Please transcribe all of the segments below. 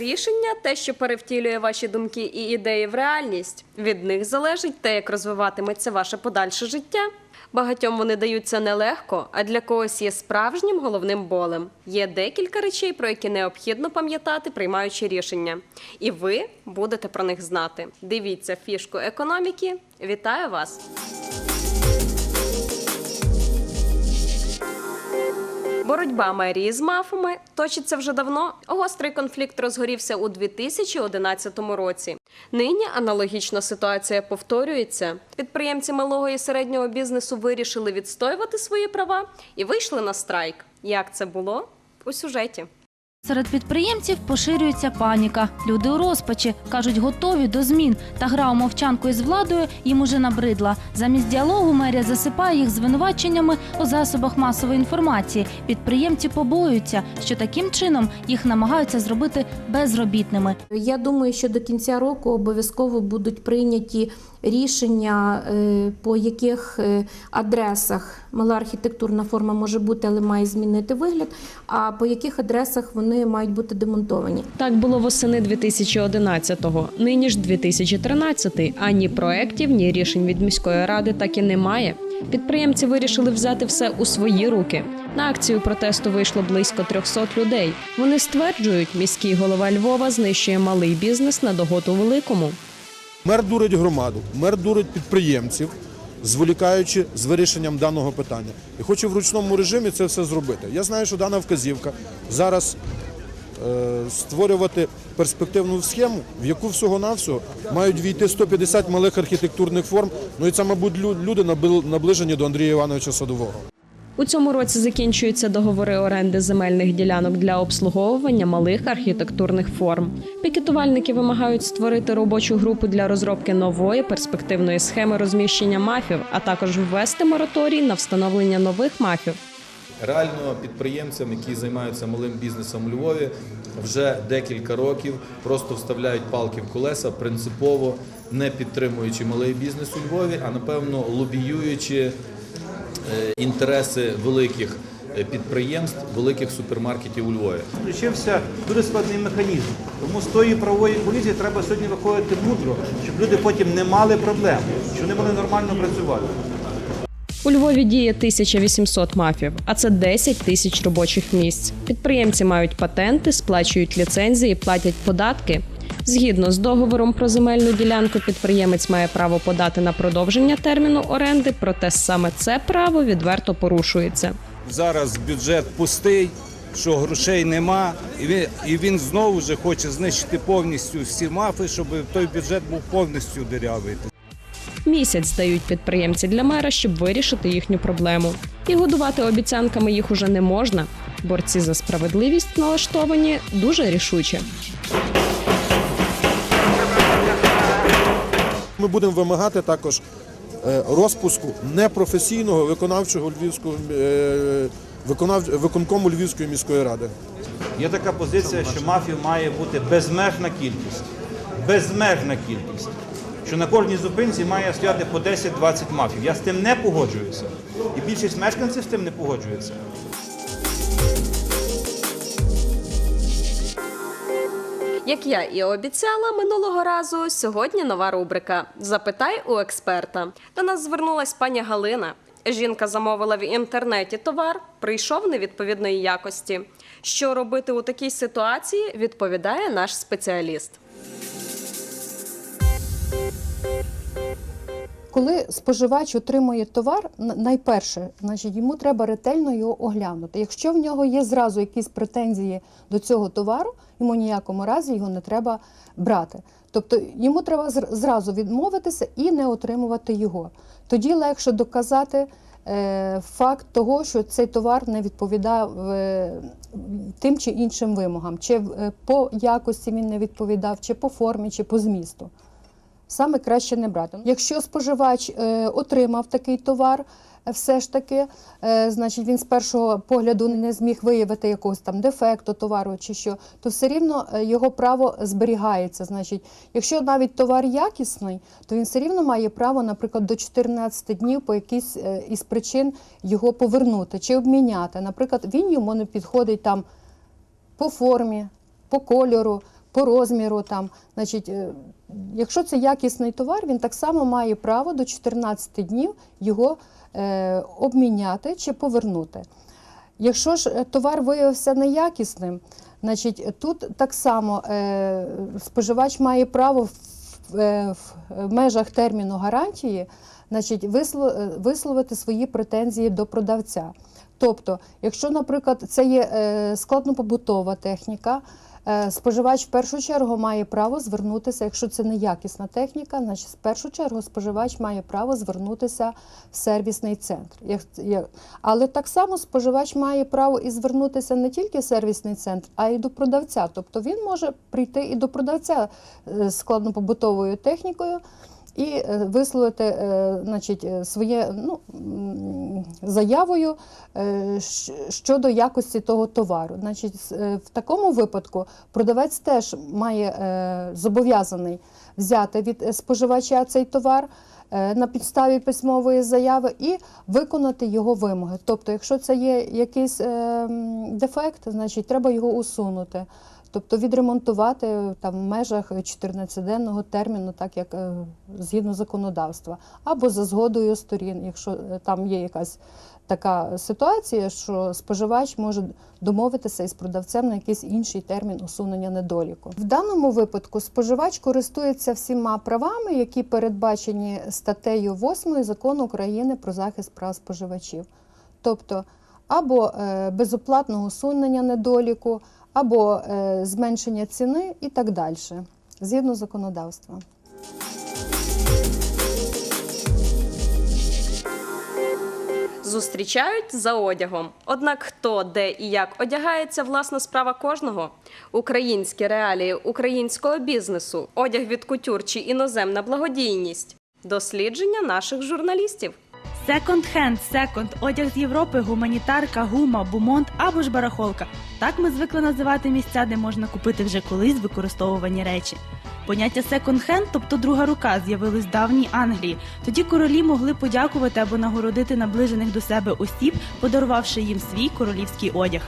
рішення те, що перевтілює ваші думки і ідеї в реальність. Від них залежить те, як розвиватиметься ваше подальше життя. Багатьом вони даються нелегко, а для когось є справжнім головним болем. Є декілька речей, про які необхідно пам'ятати, приймаючи рішення. І ви будете про них знати. Дивіться фішку економіки. Вітаю вас! Боротьба мерії з мафами точиться вже давно. Гострий конфлікт розгорівся у 2011 році. Нині аналогічна ситуація повторюється. Підприємці малого і середнього бізнесу вирішили відстоювати свої права і вийшли на страйк. Як це було у сюжеті? Серед підприємців поширюється паніка. Люди у розпачі кажуть, готові до змін. Та гра у мовчанку із владою їм уже набридла. Замість діалогу мерія засипає їх звинуваченнями у засобах масової інформації. Підприємці побоюються, що таким чином їх намагаються зробити безробітними. Я думаю, що до кінця року обов'язково будуть прийняті рішення, е, по яких е, адресах мала архітектурна форма може бути, але має змінити вигляд, а по яких адресах вони мають бути демонтовані. Так було восени 2011-го. Нині ж 2013 Ані проєктів, ні рішень від міської ради так і немає. Підприємці вирішили взяти все у свої руки. На акцію протесту вийшло близько 300 людей. Вони стверджують, міський голова Львова знищує малий бізнес на догоду великому. Мер дурить громаду, мер дурить підприємців, зволікаючи з вирішенням даного питання. І хоче в ручному режимі це все зробити. Я знаю, що дана вказівка зараз створювати перспективну схему, в яку всього-навсього мають війти 150 малих архітектурних форм. Ну і це, мабуть, лю- люди наближені до Андрія Івановича Садового. У цьому році закінчуються договори оренди земельних ділянок для обслуговування малих архітектурних форм. Пікетувальники вимагають створити робочу групу для розробки нової перспективної схеми розміщення мафів, а також ввести мораторій на встановлення нових мафів. Реально підприємцям, які займаються малим бізнесом у Львові, вже декілька років просто вставляють палки в колеса, принципово не підтримуючи малий бізнес у Львові, а напевно лобіюючи е, інтереси великих е, підприємств, великих супермаркетів у Львові. Включився дуже складний механізм. Тому з тої правової поліції треба сьогодні виходити мудро, щоб люди потім не мали проблем, щоб вони могли нормально працювати. У Львові діє 1800 мафів, а це 10 тисяч робочих місць. Підприємці мають патенти, сплачують ліцензії, платять податки. Згідно з договором про земельну ділянку, підприємець має право подати на продовження терміну оренди, проте саме це право відверто порушується. зараз бюджет пустий, що грошей нема, і він, і він знову вже хоче знищити повністю всі мафи, щоб той бюджет був повністю дирявий. Місяць дають підприємці для мера, щоб вирішити їхню проблему. І годувати обіцянками їх уже не можна. Борці за справедливість налаштовані дуже рішуче. Ми будемо вимагати також е, розпуску непрофесійного виконавчого львівського е, виконав, виконкому Львівської міської ради. Є така позиція, що мафів має бути безмежна кількість. Безмежна кількість. Що на кожній зупинці має стояти по 10-20 мафів. Я з тим не погоджуюся. І більшість мешканців з тим не погоджується. Як я і обіцяла минулого разу, сьогодні нова рубрика Запитай у експерта. До нас звернулась пані Галина. Жінка замовила в інтернеті товар, прийшов невідповідної якості. Що робити у такій ситуації, відповідає наш спеціаліст. Коли споживач отримує товар, найперше, значить йому треба ретельно його оглянути. Якщо в нього є зразу якісь претензії до цього товару, йому ніякому разі його не треба брати. Тобто йому треба зразу відмовитися і не отримувати його. Тоді легше доказати е, факт того, що цей товар не відповідав е, тим чи іншим вимогам, чи е, по якості він не відповідав, чи по формі, чи по змісту саме краще не брати. Якщо споживач е, отримав такий товар, е, все ж таки, е, значить він з першого погляду не зміг виявити якогось там дефекту товару чи що, то все рівно його право зберігається. Значить, якщо навіть товар якісний, то він все рівно має право, наприклад, до 14 днів по якійсь із причин його повернути чи обміняти. Наприклад, він йому не підходить там по формі, по кольору, по розміру. Там, значить, якщо це якісний товар, він так само має право до 14 днів його е, обміняти чи повернути. Якщо ж е, товар виявився неякісним, значить тут так само е, споживач має право в, е, в межах терміну гарантії значить, е, висловити свої претензії до продавця. Тобто, якщо, наприклад, це є е, складнопобутова техніка, споживач в першу чергу має право звернутися, якщо це неякісна техніка, значить в першу чергу споживач має право звернутися в сервісний центр. Але так само споживач має право і звернутися не тільки в сервісний центр, а й до продавця. Тобто він може прийти і до продавця е, складнопобутовою технікою і е, висловити е, значить, е, своє ну, заявою щодо якості того товару. Значить, в такому випадку продавець теж має зобов'язаний взяти від споживача цей товар. На підставі письмової заяви і виконати його вимоги. Тобто, якщо це є якийсь дефект, значить треба його усунути. Тобто відремонтувати там в межах 14-денного терміну, так як е, згідно законодавства, або за згодою сторін, якщо е, там є якась така ситуація, що споживач може домовитися із продавцем на якийсь інший термін усунення недоліку. В даному випадку споживач користується всіма правами, які передбачені статтею 8 закону України про захист прав споживачів. Тобто або е, безоплатного усунення недоліку, або е, зменшення ціни і так далі, згідно законодавства. Зустрічають за одягом. Однак хто, де і як одягається, власна справа кожного. Українські реалії українського бізнесу, одяг від кутюр чи іноземна благодійність. Дослідження наших журналістів. Секонд-хенд, секонд, одяг з Європи, гуманітарка, гума, бумонт або ж барахолка. Так ми звикли називати місця, де можна купити вже колись використовувані речі. Поняття секонд-хенд, тобто друга рука, з'явилось в давній Англії. Тоді королі могли подякувати або нагородити наближених до себе осіб, подарувавши їм свій королівський одяг.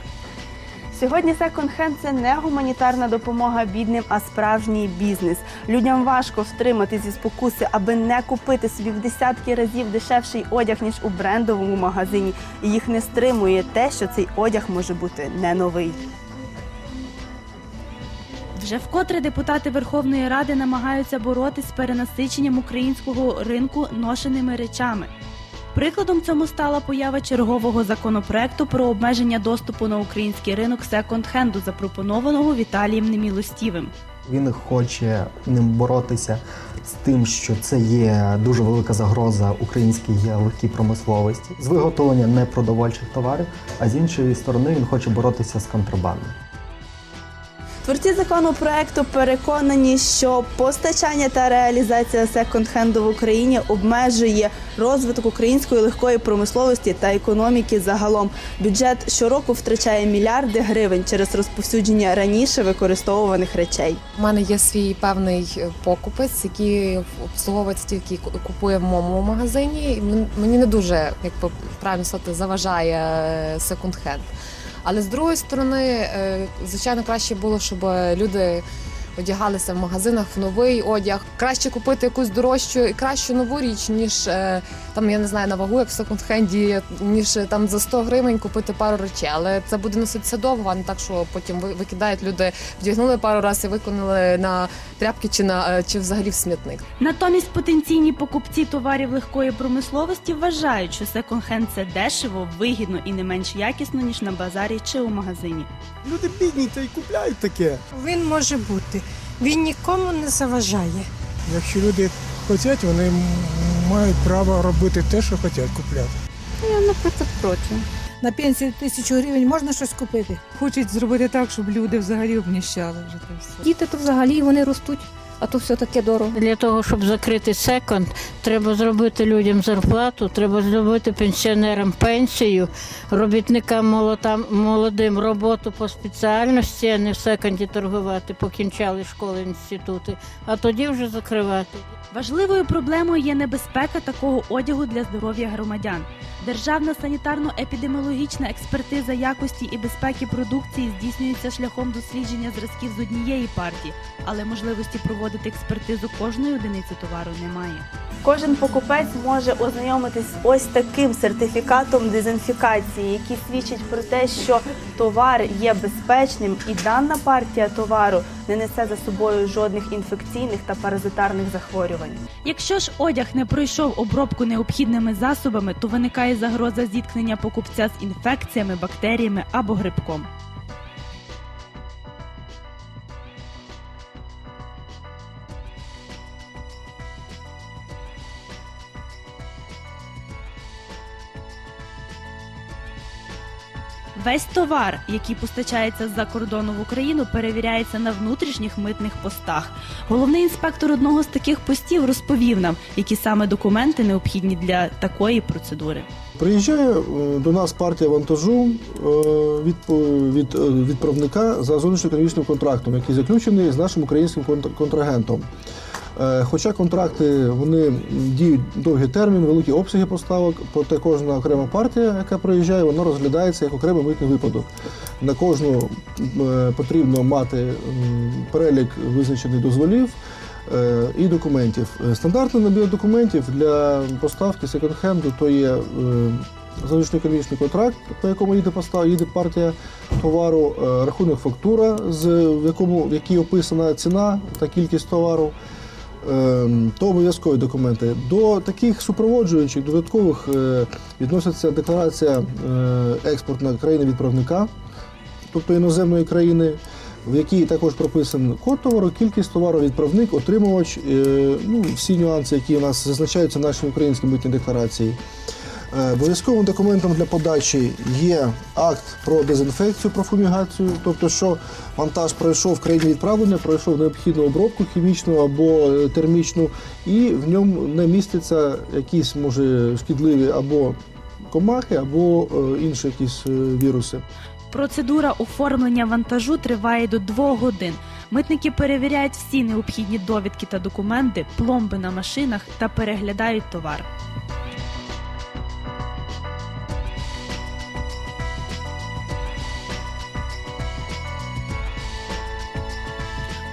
Сьогодні секонд-хенд – це не гуманітарна допомога бідним, а справжній бізнес. Людям важко втримати зі спокуси, аби не купити собі в десятки разів дешевший одяг ніж у брендовому магазині. І їх не стримує те, що цей одяг може бути не новий. Вже вкотре депутати Верховної Ради намагаються боротися з перенасиченням українського ринку ношеними речами. Прикладом цьому стала поява чергового законопроекту про обмеження доступу на український ринок секонд-хенду, запропонованого Віталієм Немілостівим. Він хоче ним боротися з тим, що це є дуже велика загроза українській легкій промисловості, з виготовлення непродовольчих товарів, а з іншої сторони він хоче боротися з контрабандою. Творці законопроекту переконані, що постачання та реалізація секонд-хенду в Україні обмежує розвиток української легкої промисловості та економіки загалом. Бюджет щороку втрачає мільярди гривень через розповсюдження раніше використовуваних речей. У мене є свій певний покупець, який обслуговується тільки ку- купує в моєму магазині. Мен- Мені не дуже, як правильно сказати, заважає секонд-хенд. Але з другої сторони, е, звичайно, краще було, щоб люди одягалися в магазинах в новий одяг. Краще купити якусь дорожчу і кращу нову річ, ніж е, там, я не знаю, на вагу, як в секонд-хенді, ніж е, там за 100 гривень купити пару речей. Але це буде носитися довго, а не так, що потім викидають люди, вдягнули пару разів і виконали на тряпки чи на е, чи взагалі в смітник. Натомість потенційні покупці товарів легкої промисловості вважають, що секонд-хенд – це дешево, вигідно і не менш якісно, ніж на базарі чи у магазині. Люди бідні та й купляють таке. Він може бути. Він нікому не заважає. Якщо люди хочуть, вони мають право робити те, що хочуть купляти. Я, наприклад, проти. На пенсію тисячу гривень можна щось купити? Хочуть зробити так, щоб люди взагалі обніщали вже те все. Діти то взагалі вони ростуть а то все таке дорого. Для того, щоб закрити секонд, треба зробити людям зарплату, треба зробити пенсіонерам пенсію, робітникам молодим роботу по спеціальності, а не в секонді торгувати, покінчали школи, інститути, а тоді вже закривати. Важливою проблемою є небезпека такого одягу для здоров'я громадян. Державна санітарно-епідеміологічна експертиза якості і безпеки продукції здійснюється шляхом дослідження зразків з однієї партії, але можливості проводити експертизу кожної одиниці товару немає. Кожен покупець може ознайомитись з ось таким сертифікатом дезінфікації, який свідчить про те, що товар є безпечним і дана партія товару не несе за собою жодних інфекційних та паразитарних захворювань. Якщо ж одяг не пройшов обробку необхідними засобами, то виникає загроза зіткнення покупця з інфекціями, бактеріями або грибком. Весь товар, який постачається з-за кордону в Україну, перевіряється на внутрішніх митних постах. Головний інспектор одного з таких постів розповів нам, які саме документи необхідні для такої процедури. Приїжджає е, до нас партія вантажу е, від, від е, відправника за зовнішньоекономічним контрактом, який заключений з нашим українським контр- контрагентом. Е, Хоча контракти вони діють довгий термін, великі обсяги поставок, проте кожна окрема партія, яка приїжджає, вона розглядається як окремий митний випадок. На кожну е, потрібно мати перелік визначений дозволів е, і документів. Стандартний набір документів для поставки секонд-хенду то є е, зовнішньоекономічний контракт, по якому їде постав, їде партія товару, рахунок фактура, з в якому в якій описана ціна та кількість товару. Ем, то обов'язкові документи. До таких супроводжуючих додаткових е, відноситься декларація експортної експортна країни-відправника, тобто іноземної країни, в якій також прописан код товару, кількість товару, відправник, отримувач, е, ну, всі нюанси, які у нас зазначаються в нашій українській митній декларації. Е, Обов'язковим документом для подачі є акт про дезінфекцію, про фумігацію, тобто, що вантаж пройшов в країні відправлення, пройшов необхідну обробку хімічну або е, термічну, і в ньому не містяться якісь, може, шкідливі або комахи, або е, інші якісь віруси. Процедура оформлення вантажу триває до двох годин. Митники перевіряють всі необхідні довідки та документи, пломби на машинах та переглядають товар.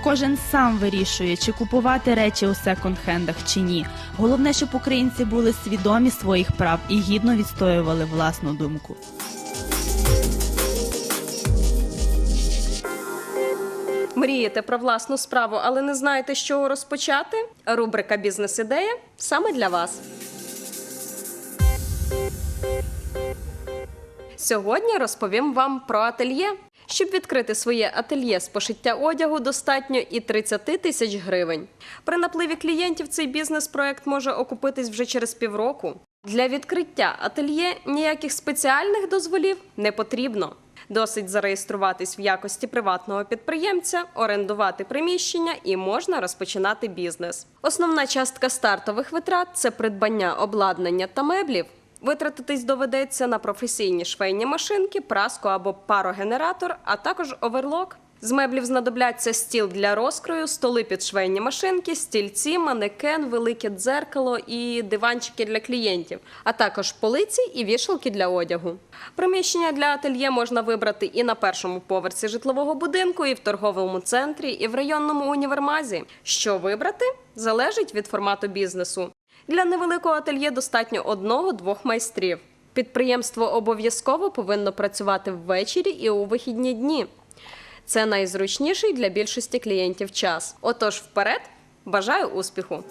Кожен сам вирішує, чи купувати речі у секонд-хендах чи ні. Головне, щоб українці були свідомі своїх прав і гідно відстоювали власну думку. Мрієте про власну справу, але не знаєте, з чого розпочати? Рубрика Бізнес-ідея саме для вас. Сьогодні розповім вам про ательє. Щоб відкрити своє ательє з пошиття одягу, достатньо і 30 тисяч гривень. При напливі клієнтів цей бізнес-проект може окупитись вже через півроку. Для відкриття ательє ніяких спеціальних дозволів не потрібно. Досить зареєструватись в якості приватного підприємця, орендувати приміщення і можна розпочинати бізнес. Основна частка стартових витрат це придбання обладнання та меблів. Витратитись доведеться на професійні швейні машинки, праску або парогенератор, а також оверлок. З меблів знадобляться стіл для розкрою, столи під швейні машинки, стільці, манекен, велике дзеркало і диванчики для клієнтів, а також полиці і вішалки для одягу. Приміщення для ательє можна вибрати і на першому поверсі житлового будинку, і в торговому центрі, і в районному універмазі. Що вибрати залежить від формату бізнесу. Для невеликого ательє достатньо одного-двох майстрів. Підприємство обов'язково повинно працювати ввечері і у вихідні дні. Це найзручніший для більшості клієнтів час. Отож, вперед, бажаю успіху!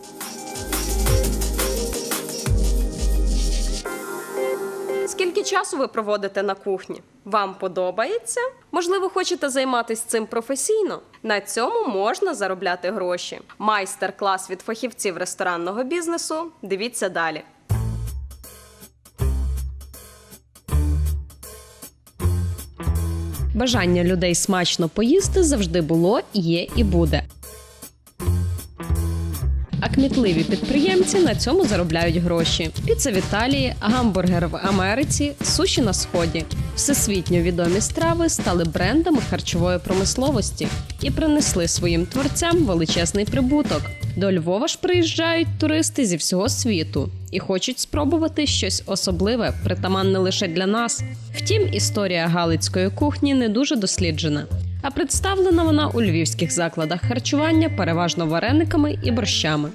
Скільки часу ви проводите на кухні? Вам подобається? Можливо, хочете займатися цим професійно? На цьому можна заробляти гроші. Майстер-клас від фахівців ресторанного бізнесу. Дивіться далі. Бажання людей смачно поїсти завжди було, є і буде. А кмітливі підприємці на цьому заробляють гроші. Піца в Італії, гамбургер в Америці, суші на сході. Всесвітньо відомі страви стали брендами харчової промисловості і принесли своїм творцям величезний прибуток. До Львова ж приїжджають туристи зі всього світу і хочуть спробувати щось особливе, притаманне лише для нас. Втім, історія галицької кухні не дуже досліджена. А представлена вона у львівських закладах харчування переважно варениками і борщами.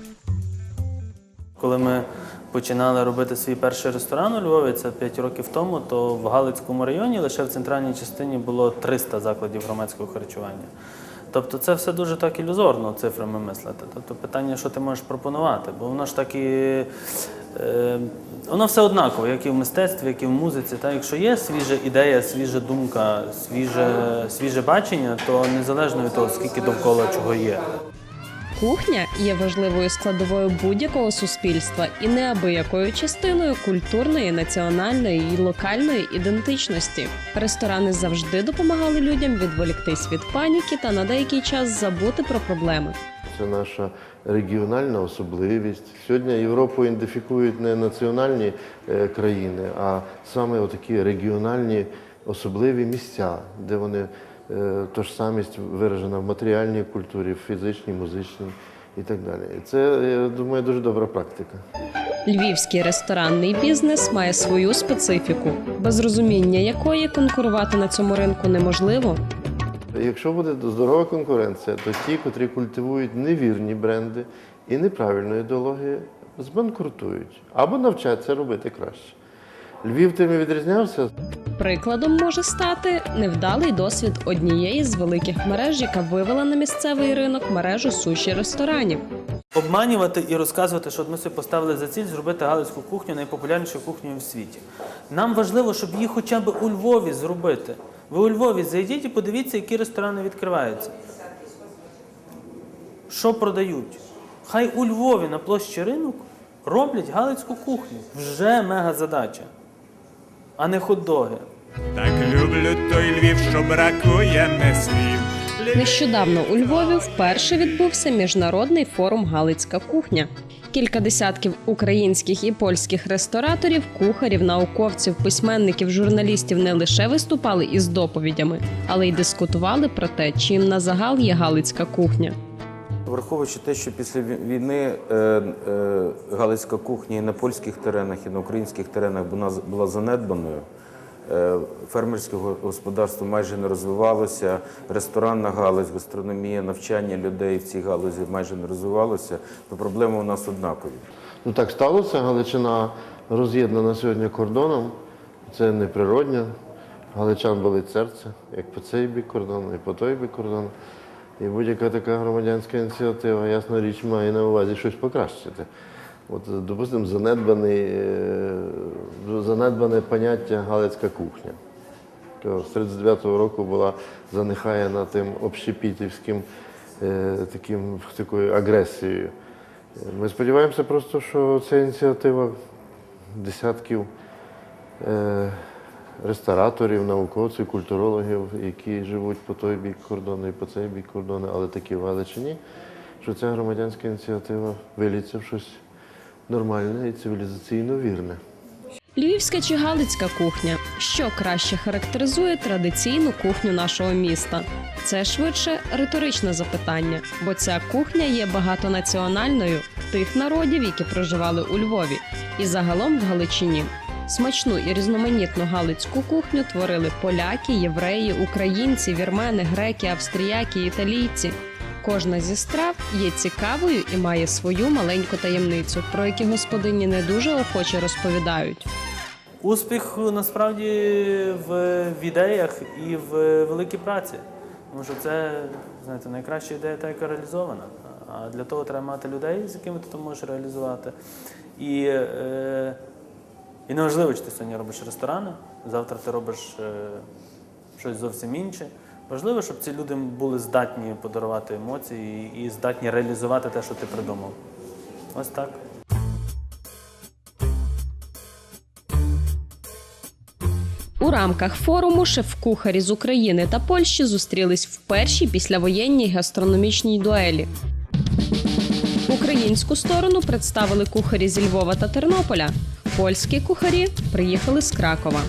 Коли ми починали робити свій перший ресторан у Львові, це 5 років тому, то в Галицькому районі лише в центральній частині було 300 закладів громадського харчування. Тобто це все дуже так ілюзорно цифрами мислити. Тобто питання, що ти можеш пропонувати, бо воно ж так і е, воно все однаково, як і в мистецтві, як і в музиці. Та якщо є свіжа ідея, свіжа думка, свіже, свіже бачення, то незалежно від того, скільки довкола чого є. Кухня є важливою складовою будь-якого суспільства і неабиякою частиною культурної, національної і локальної ідентичності. Ресторани завжди допомагали людям відволіктись від паніки та на деякий час забути про проблеми. Це наша регіональна особливість. Сьогодні Європу ідентифікують не національні е, країни, а саме такі регіональні особливі місця, де вони тож самість виражена в матеріальній культурі, в фізичній, музичній і так далі. Це, я думаю, дуже добра практика. Львівський ресторанний бізнес має свою специфіку, без розуміння якої конкурувати на цьому ринку неможливо. Якщо буде здорова конкуренція, то ті, котрі культивують невірні бренди і неправильну ідеологію, збанкрутують або навчаться робити краще. Львів тим і відрізнявся. Прикладом може стати невдалий досвід однієї з великих мереж, яка вивела на місцевий ринок мережу суші ресторанів. Обманювати і розказувати, що ми собі поставили за ціль зробити галицьку кухню найпопулярнішою кухнею в світі. Нам важливо, щоб її хоча б у Львові зробити. Ви у Львові зайдіть і подивіться, які ресторани відкриваються. Що продають? Хай у Львові на площі ринок роблять галицьку кухню. Вже мега задача, а не хот-доги. Так люблю той Львів, що бракує не слів. Нещодавно у Львові вперше відбувся міжнародний форум Галицька кухня. Кілька десятків українських і польських рестораторів, кухарів, науковців, письменників, журналістів не лише виступали із доповідями, але й дискутували про те, чим на загал є Галицька кухня. Враховуючи те, що після війни е, е, галицька кухня і на польських теренах, і на українських теренах була, занедбаною, е, фермерське господарство майже не розвивалося, ресторанна галузь, гастрономія, навчання людей в цій галузі майже не розвивалося, то проблеми у нас однакові. Ну так сталося. Галичина роз'єднана сьогодні кордоном. Це неприродньо. Галичан болить серце, як по цей бік кордону, і по той бік кордону. І будь-яка така громадянська ініціатива, ясна річ, має на увазі щось покращити. От, допустимо, занедбане поняття галицька кухня. З 39-го року була занехаяна тим общепітівським е, таким, такою агресією. Ми сподіваємося просто, що ця ініціатива десятків е, рестораторів, науковців, культурологів, які живуть по той бік кордону і по цей бік кордону, але такі в Галичині, що ця громадянська ініціатива виліться в щось нормальне і цивілізаційно вірне. Львівська чи Галицька кухня, що краще характеризує традиційну кухню нашого міста? Це швидше риторичне запитання, бо ця кухня є багатонаціональною тих народів, які проживали у Львові, і загалом в Галичині. Смачну і різноманітну галицьку кухню творили поляки, євреї, українці, вірмени, греки, австріяки, італійці. Кожна зі страв є цікавою і має свою маленьку таємницю, про які господині не дуже охоче розповідають. Успіх насправді в, в ідеях і в великій праці. Тому що це знаєте, найкраща ідея, та яка реалізована. А для того треба мати людей, з якими ти можеш реалізувати. І, е, і неважливо, чи ти сьогодні робиш ресторани, завтра ти робиш е, щось зовсім інше. Важливо, щоб ці люди були здатні подарувати емоції і, здатні реалізувати те, що ти придумав. Ось так. У рамках форуму шеф-кухарі з України та Польщі зустрілись в першій післявоєнній гастрономічній дуелі. Українську сторону представили кухарі зі Львова та Тернополя. Польські кухарі приїхали з Кракова.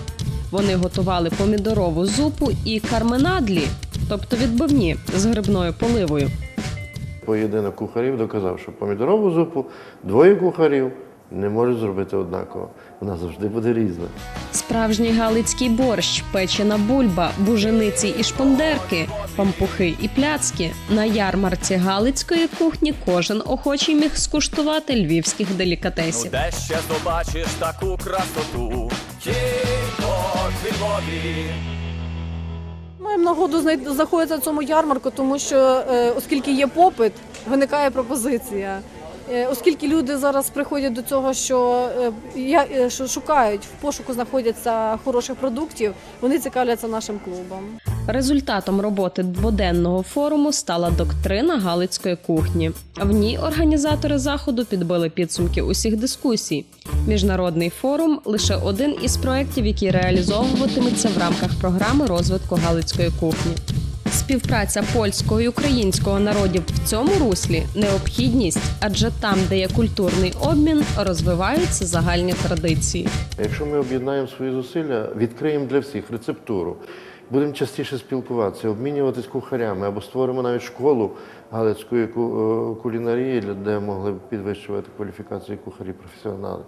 Вони готували помідорову зупу і карменадлі, тобто відбивні з грибною поливою. Поєдинок кухарів доказав, що помідорову зупу двоє кухарів не можуть зробити однаково. Вона завжди буде різна. Справжній галицький борщ, печена бульба, бужениці і шпондерки, пампухи і пляцки. На ярмарці галицької кухні кожен охочий міг скуштувати львівських делікатесів. Де ще побачиш таку красоту? Львові. Маємо нагоду знайти заходити на цьому ярмарку, тому що е, оскільки є попит, виникає пропозиція. Е, Оскільки люди зараз приходять до цього, що, е, е, що шукають в пошуку знаходяться хороших продуктів, вони цікавляться нашим клубом. Результатом роботи дводенного форуму стала доктрина галицької кухні. В ній організатори заходу підбили підсумки усіх дискусій. Міжнародний форум лише один із проєктів, який реалізовуватиметься в рамках програми розвитку галицької кухні. Співпраця польського і українського народів в цьому руслі необхідність, адже там, де є культурний обмін, розвиваються загальні традиції. Якщо ми об'єднаємо свої зусилля, відкриємо для всіх рецептуру, будемо частіше спілкуватися, обмінюватись кухарями або створимо навіть школу галицької е, кулінарії, де могли б підвищувати кваліфікацію кухарі-професіонали.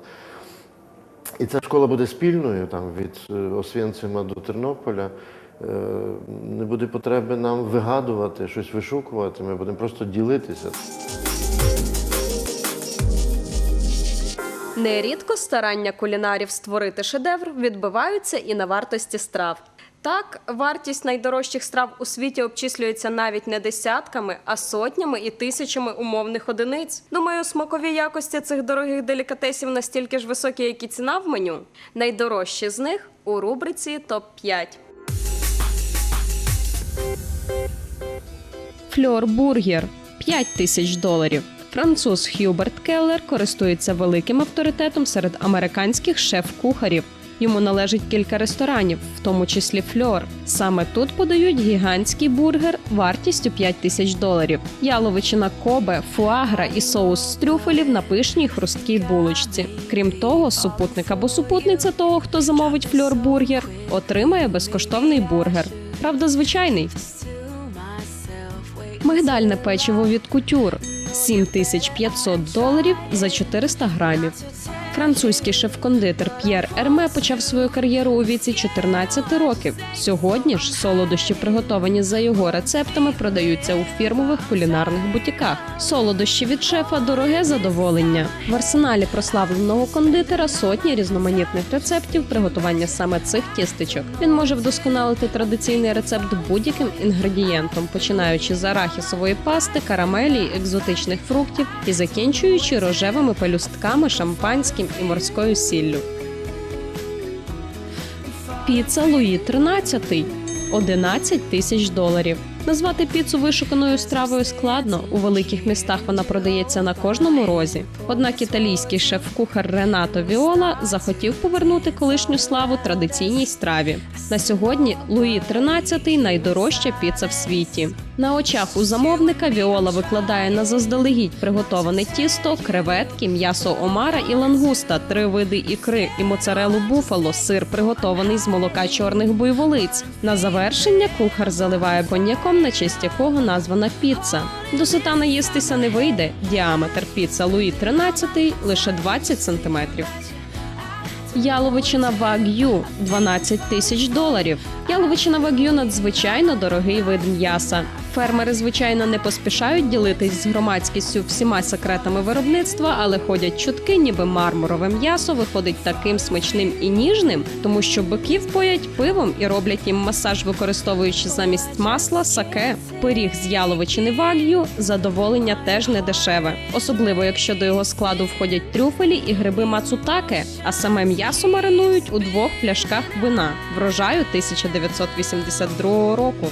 І ця школа буде спільною там, від е, Освєнцима до Тернополя. Е, Не буде потреби нам вигадувати, щось вишукувати, ми будемо просто ділитися. Нерідко старання кулінарів створити шедевр відбиваються і на вартості страв. Так, вартість найдорожчих страв у світі обчислюється навіть не десятками, а сотнями і тисячами умовних одиниць. Думаю, смакові якості цих дорогих делікатесів настільки ж високі, як і ціна в меню. Найдорожчі з них у рубриці топ 5 Фльор Бургер 5 тисяч доларів. Француз Х'юберт Келлер користується великим авторитетом серед американських шеф-кухарів. Йому належить кілька ресторанів, в тому числі Фльор. Саме тут подають гігантський бургер вартістю 5 тисяч доларів. Яловичина кобе, фуагра і соус з трюфелів на пишній хрусткій булочці. Крім того, супутник або супутниця того, хто замовить фльор бургер, отримає безкоштовний бургер. Правда, звичайний. Мигдальне печиво від кутюр 7500 доларів за 400 грамів. Французький шеф-кондитер П'єр Ерме почав свою кар'єру у віці 14 років. Сьогодні ж солодощі, приготовані за його рецептами, продаються у фірмових кулінарних бутіках. Солодощі від шефа дороге задоволення. В арсеналі прославленого кондитера сотні різноманітних рецептів приготування саме цих тістечок. Він може вдосконалити традиційний рецепт будь-яким інгредієнтом, починаючи з арахісової пасти, карамелі, екзотичних фруктів і закінчуючи рожевими пелюстками, шампанським і морською сіллю. Піца Луї 13 – 11 тисяч доларів. Назвати піцу вишуканою стравою складно. У великих містах вона продається на кожному розі. Однак італійський шеф-кухар Ренато Віола захотів повернути колишню славу традиційній страві. На сьогодні Луї 13 – найдорожча піца в світі. На очах у замовника Віола викладає на заздалегідь приготоване тісто, креветки, м'ясо омара і лангуста, три види ікри і моцарелу буфало, сир приготований з молока чорних буйволиць. На завершення кухар заливає коньяком, на честь якого названа піца. До сута наїстися не вийде. Діаметр піца Луї 13 лише 20 сантиметрів. Яловичина Ваг'ю 12 тисяч доларів. Яловичина Ваг'ю надзвичайно дорогий вид м'яса. Фермери, звичайно, не поспішають ділитись з громадськістю всіма секретами виробництва, але ходять чутки, ніби мармурове м'ясо виходить таким смачним і ніжним, тому що биків поять пивом і роблять їм масаж, використовуючи замість масла саке. Пиріг з яловичини ваг'ю задоволення теж не дешеве, особливо якщо до його складу входять трюфелі і гриби мацутаке, а саме м'ясо маринують у двох пляшках вина врожаю 1982 року.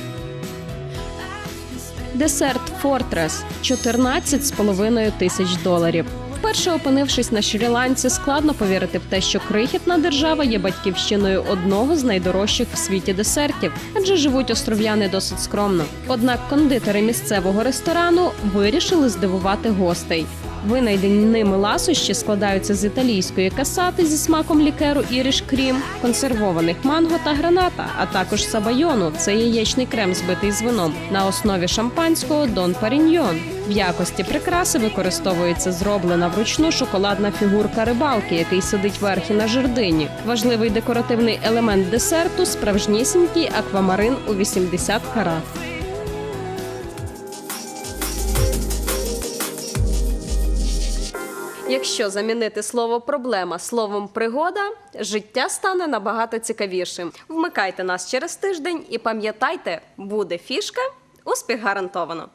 Десерт Фортрес 14,5 тисяч доларів. Вперше опинившись на Шрі-Ланці, складно повірити в те, що крихітна держава є батьківщиною одного з найдорожчих в світі десертів, адже живуть остров'яни досить скромно. Однак кондитери місцевого ресторану вирішили здивувати гостей. Винайдені ними ласощі складаються з італійської касати зі смаком лікеру іріш крім, консервованих манго та граната, а також сабайону це яєчний крем, збитий з вином на основі шампанського Дон Паріньйон. В якості прикраси використовується зроблена вручну шоколадна фігурка рибалки, який сидить верхи на жердині. Важливий декоративний елемент десерту справжнісінький аквамарин у 80 карат. Якщо замінити слово проблема словом пригода, життя стане набагато цікавішим. Вмикайте нас через тиждень і пам'ятайте, буде фішка, успіх гарантовано.